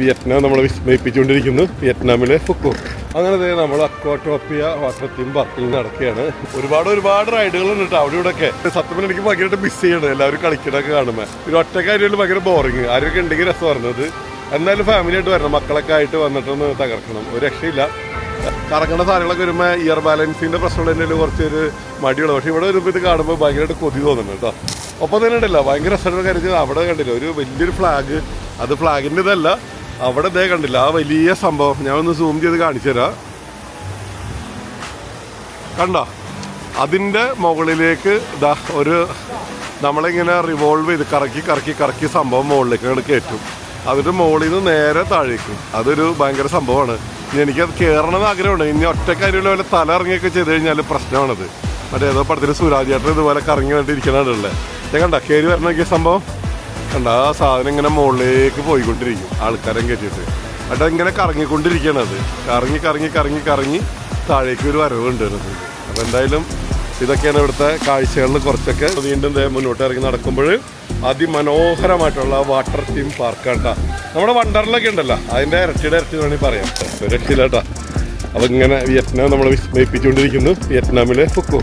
Vietnam നമ്മളെ വിസ്മയിപ്പിച്ചുകൊണ്ടിരിക്കുന്നു വിയറ്റ്നാമിലെ ഫുക്കു. അങ്ങനെ നമ്മൾ അക്വാട്ടോപ്പിയ വാട്ടർ തീം പാർക്കിൽ നടക്കുകയാണ്. ഒരുപാട് ഒരുപാട് റൈഡുകൾ ഉണ്ട് കേട്ടോ അവിടെ ഇവിടെ ഒക്കെ സത്യം എനിക്ക് ഭയങ്കരമായിട്ട് മിസ് ചെയ്യണം. എല്ലാവരും കളിക്കണൊക്കെ കാണുമ്പോൾ ഒരു ഒറ്റ കാര്യത്തിൽ ഭയങ്കര ബോറിങ് ആരൊക്കെ ഉണ്ടെങ്കിൽ രസം പറഞ്ഞത്? ഫാമിലി ആയിട്ട് വരണം. മക്കളൊക്കെ ആയിട്ട് വന്നിട്ടൊന്ന് തകർക്കണം. ഒരു രക്ഷയില്ല. കറങ്ങുന്ന സാധനങ്ങളൊക്കെ വരുമ്പോൾ ഇയർ ബാലൻസിന്റെ പ്രശ്നം തന്നെ കുറച്ചൊരു മടിയുള്ളൂ. പക്ഷേ ഇവിടെ വരുമ്പോൾ ഇത് കാണുമ്പോൾ ഭയങ്കരമായിട്ട് കൊതി തോന്നുന്നു കേട്ടോ. ഒപ്പം തന്നെ ഉണ്ടല്ലോ ഭയങ്കര രസമുള്ള കാര്യം അവിടെ കണ്ടില്ല? ഒരു വലിയൊരു ഫ്ലാഗ് അത് ഫ്ലാഗിന്റെ ഇതല്ല. അവിടെ ഇതേ കണ്ടില്ല ആ വലിയ സംഭവം. ഞാൻ ഒന്ന് സൂം ചെയ്ത് കാണിച്ചു തരാം. കണ്ടോ? അതിന്റെ മുകളിലേക്ക് ഇതാ ഒരു നമ്മളിങ്ങനെ റിവോൾവ് ചെയ്ത് കറക്കി കറക്കി കറക്കി സംഭവം മുകളിലേക്ക് അങ്ങോട്ട് കയറ്റും. അതിന്റെ മുകളിൽ നിന്ന് നേരെ താഴേക്ക്. അതൊരു ഭയങ്കര സംഭവമാണ്. ഇനി എനിക്കത് കയറണം എന്ന് ആഗ്രഹമുണ്ട്. ഇനി ഒറ്റ കാര്യമുള്ള പോലെ തല ഇറങ്ങിയൊക്കെ ചെയ്ത് കഴിഞ്ഞാൽ പ്രശ്നമാണത്. മറ്റേ ഏതോ പടത്തിൽ സുരാജ് ചേട്ടൻ ഇതുപോലെ കറങ്ങി വേണ്ടി ഞാൻ കണ്ടോ? കയറി വരണമെങ്കിൽ സംഭവം. കണ്ട ആ സാധനം ഇങ്ങനെ മുകളിലേക്ക് പോയിക്കൊണ്ടിരിക്കും. ആൾക്കാരെ കയറ്റിയിട്ട്. എന്നിട്ട് ഇങ്ങനെ കറങ്ങിക്കൊണ്ടിരിക്കുകയാണ് അത്. കറങ്ങി കറങ്ങി കറങ്ങി കറങ്ങി താഴേക്ക് ഒരു വരവ് അതിനകത്ത്. അപ്പോൾ എന്തായാലും ഇതൊക്കെയാണ് ഇവിടുത്തെ കാഴ്ചകളിൽ കുറച്ചൊക്കെ വീണ്ടും മുന്നോട്ട് ഇറങ്ങി നടക്കുമ്പോൾ അതിമനോഹരമായിട്ടുള്ള വാട്ടർ തീം പാർക്കാണ് നമ്മുടെ വണ്ടറിലൊക്കെ ഉണ്ടല്ലോ. അതിന്റെ ഇരട്ടിയുടെ ഇരട്ടി വേണമെങ്കിൽ പറയാം. ഒരു രക്ഷയില്ല കേട്ടോ അപ്പോൾ ഇങ്ങനെ വിയറ്റ്നാം നമ്മളെ വിസ്മയിപ്പിച്ചുകൊണ്ടിരിക്കുന്നു. വിയറ്റ്നാമിലെ ഫുക്കു.